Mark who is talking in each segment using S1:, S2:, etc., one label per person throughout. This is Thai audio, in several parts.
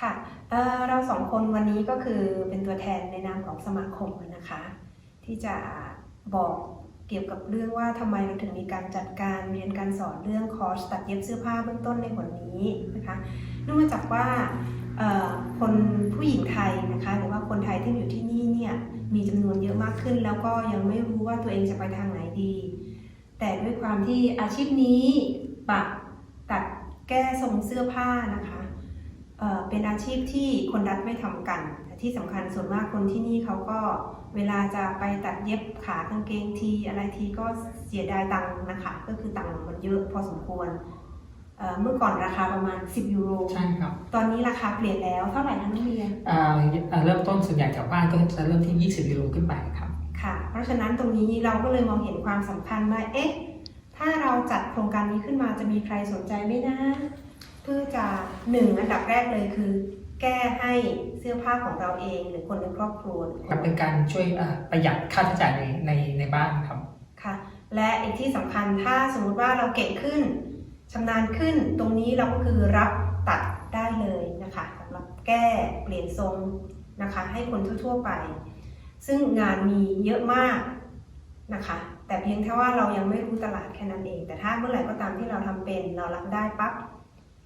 S1: ค่ะเราสองคนวันนี้ก็คือเป็นตัวแทนในนามของสมาคมนะคะ ที่จะบอกเกี่ยวกับเรื่องว่าทำไมเราถึงมีการจัดการเรียนการสอนเรื่องคอร์สตัดเย็บเสื้อผ้าเบื้องต้นในวันนี้นะคะเนื่องมาจากว่าคนผู้หญิงไทยนะคะหรือว่าคนไทยที่อยู่ที่นี่เนี่ยมีจำนวนเยอะมากขึ้น แล้วก็ยังไม่รู้ว่าตัวเองจะไปทางไหนดี แต่ด้วยความที่อาชีพนี้ปักตัดแก้ทรงเสื้อผ้านะคะ เอ่อเป็นอาชีพที่คนรัฐไม่ทำกันแต่ที่สำคัญส่วนมากคนที่นี่เขาก็เวลาจะไปตัดเย็บขากางเกงทีอะไรทีก็เสียดายตังค์นะคะ ก็คือตังค์มันเยอะพอสมควรเอ่อเมื่อก่อนราคาประมาณ 10 ยูโร
S2: ใช่ครับ
S1: ตอนนี้ราคาเปลี่ยนแล้วเท่าไหร่คะนักเรียน
S2: อ่าอ่าเริ่มต้นส่วนใหญ่แถวบ้านก็จะเริ่มที่ 20 ยูโรขึ้นไปครับ
S1: ค่ะ เพราะฉะนั้นตรงนี้เราก็เลยมองเห็นความสำคัญว่า เอ๊ะ ถ้าเราจัดโครงการนี้ขึ้นมาจะมีใครสนใจไหมนะ เพื่อจะหนึ่งอันดับแรกเลยคือ แก้ให้เสื้อผ้าของเราเองหรือคนในครอบครัวหรือค
S2: ครับ
S1: น
S2: เป็นการช่วยอ่าประหยัดค่าใช้จ่ายในในในบ้านครับ
S1: ค่ะ และอีกที่สำคัญถ้าสมมุติว่าเราเก่งขึ้นชำนาญขึ้นตรงนี้เราก็คือรับตัดได้เลยนะคะสำหรับแก้เปลี่ยนทรงนะคะ ให้คนทั่ว ๆไป ซึ่งงานมีเยอะมากนะคะ แต่เพียงแค่ว่าเรายังไม่รู้ตลาดแค่นั้นเอง แต่ถ้าเมื่อไหร่ก็ตามที่เราทำเป็นเรารับได้ปั๊บ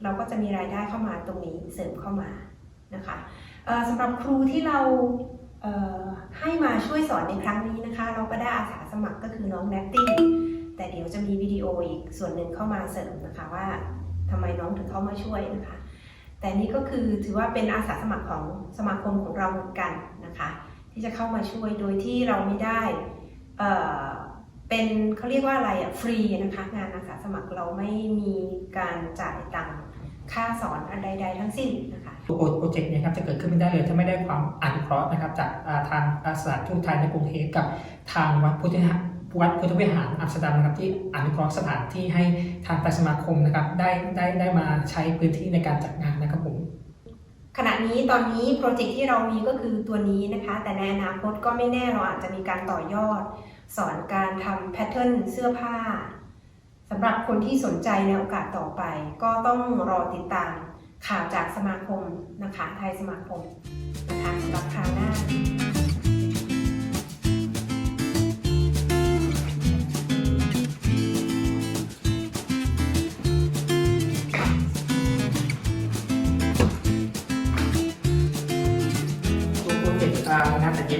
S1: เราก็จะมีรายได้เข้ามาตรงนี้เสริมเข้ามานะคะสำหรับครูที่เราเให้มาช่วยสอนในครั้งนี้นะคะ เราก็ได้อาสาสมัครก็คือน้องแนตตี้แต่เดี๋ยวจะมีวิดีโออีกส่วนหนึ่งเข้ามาเสริมนะคะว่าทำไมน้องถึงเข้ามาช่วยนะคะ แต่นี่ก็คือถือว่าเป็นอาสาสมัครของสมาคมของเราเหมือนกันนะคะ ที่จะเข้ามาช่วยโดยที่เราไม่ได้เเป็นเขาเรียกว่าอะไรอะฟรีนะคะงานอาสาสมัครเราไม่มีการจ่ายตัง ค่าสอนอันใด ๆ ทั้งสิ้นนะคะ
S2: โปรโปรเจกต์เนี้ครับจะเกิดขึ้นไม่ได้เลยถ้าไม่ได้ความอนุเคราะห์นะครับจากอ่าทางอาสาทูตไทยในกรุงเทพกับทางวัดพุทธวิหารวัดพุทธวิหารอัมสเตอร์ดัมนะครับที่อนุเคราะห์สถานที่ให้ทางประสมาคมนะครับได้ได้ได้มาใช้พื้นที่ในการจัดงานนะครับผม
S1: ขณะนี้ตอนนี้โปรเจกต์ที่เรามีก็คือตัวนี้นะคะ แต่ในอนาคตก็ไม่แน่เราอาจจะมีการต่อยอด สอนการทำแพทเทิร์นเสื้อผ้า สำหรับคนที่สนใจในโอกาสต่อไป ก็ต้องรอติดตามข่าวจากสมาคมนะคะไทยสมาคมนะคะสำหรับคราวหน้า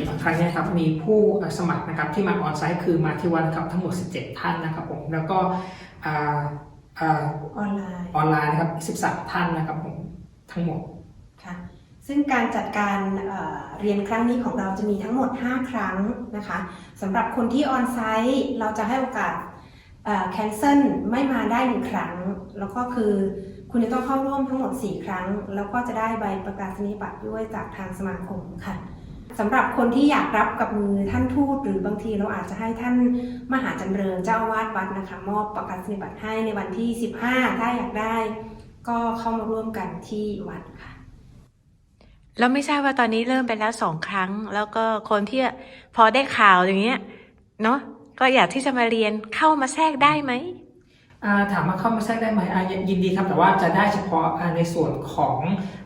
S2: อ่างานตัดเย็บครั้งนี้ครับมีผู้สมัครนะครับที่มาออนไซต์คือมาที่วันครับทั้งหมด 17 ท่านนะครับผมแล้วก็อ่าอ่า
S1: ออนไลน์
S2: ออนไลน์นะครับ13 ท่านนะครับผมทั้งหมด
S1: ค่ะซึ่งการจัดการเอ่อเรียนครั้งนี้ของเราจะมีทั้งหมด 5 ครั้งนะคะสำหรับคนที่ออนไซต์เราจะให้โอกาสแคนเซิลไม่มาได้หนึ่งครั้ง แล้วก็คือคุณจะต้องเข้าร่วมทั้งหมด 4 ครั้ง แล้วก็จะได้ใบประกาศนียบัตรด้วยจากทางสมาคมค่ะ สำหรับคนที่อยากรับกับมือท่านทูตหรือบางทีเราอาจจะให้ท่านมหาจำเริญเจ้าอาวาสวัดนะคะ มอบประกาศนียบัตรให้ในวันที่ 15 ถ้าอยากได้ ก็เข้ามาร่วมกันที่วัดค่ะ
S3: แล้วไม่ทราบว่าตอนนี้เริ่มไปแล้วสองครั้ง แล้วก็คนที่พอได้ข่าวอย่างเงี้ยเนาะก็อยากที่จะมาเรียนเข้ามาแทรกได้ไหม
S2: ถามว่าเข้ามาแทรกได้ไหมยินดีครับ แต่ว่าจะได้เฉพาะในส่วนของ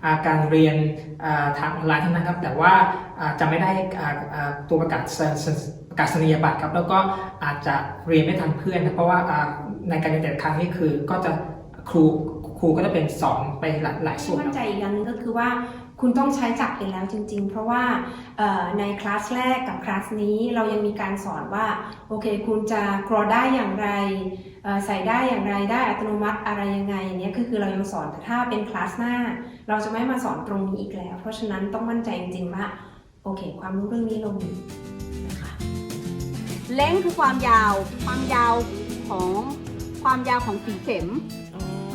S2: อการเรียนทางออนไลน์เท่านั้นครับ แต่ว่าจะไม่ได้ตัวประกาศสสประกาศนียบัตรครับ แล้วก็อาจจะเรียนไม่ทันเพื่อนนะเพราะว่าในการเรียนแต่ครั้งนี่คือก็จะครูครูก็จะเป็นสอนไปหลายส่วน
S1: ที่มั่นใจอีกอย่างนึงก็คือว่า คุณต้องใช้จักรเองแล้วจริง ๆ เพราะว่าในคลาสแรกกับคลาสนี้เรายังมีการสอนว่าโอเค คุณจะกรอได้อย่างไรใส่ได้อย่างไรได้อัตโนมัติอะไรยังไงเนี้ยคือคือเรายังสอนแต่ถ้าเป็นคลาสหน้า เราจะไม่มาสอนตรงนี้อีกแล้ว เพราะฉะนั้นต้องมั่นใจจริงๆว่าโอเค ความรู้เรื่องนี้เรามีนะคะ
S4: เล้งคือความยาว ความยาวของความยาวของฝีเข็ม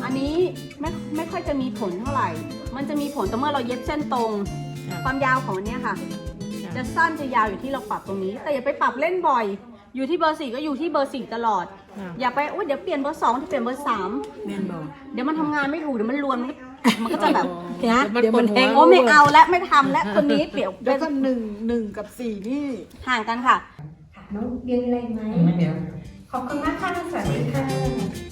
S4: อันนี้ไม่ไม่ค่อยจะมีผลเท่าไหร่ มันจะมีผลต่อเมื่อเราเย็บเส้นตรงความยาวของอันเนี้ยค่ะ จะสั้นจะยาวอยู่ที่เราปรับตรงนี้ แต่อย่าไปปรับเล่นบ่อย อยู่ที่เบอร์สี่ก็อยู่ที่เบอร์สี่ตลอดอย่าไปอุ้ยเดี๋ยวเปลี่ยนเบอร์สองเดี๋ยวเปลี่ยนเบอร์สาม
S5: แม่นบอก
S4: เดี๋ยวมันทำงานไม่ถูกเดี๋ยวมันรวนมันก็มันก็จะแบบนะ
S5: เดี๋ยวมันแห้ง
S4: โอ้ไม่เอาและไม่ทำและคนนี้เปลี่ยว
S5: แล้วก็หนึ่งหนึ่งกับสี่นี่
S4: ห่างกันค่ะ
S1: ค่ะน้องเรียนอะไรไหม
S2: ไม่มี
S1: ขอบคุณมากค่ะ สวัสดีค่ะ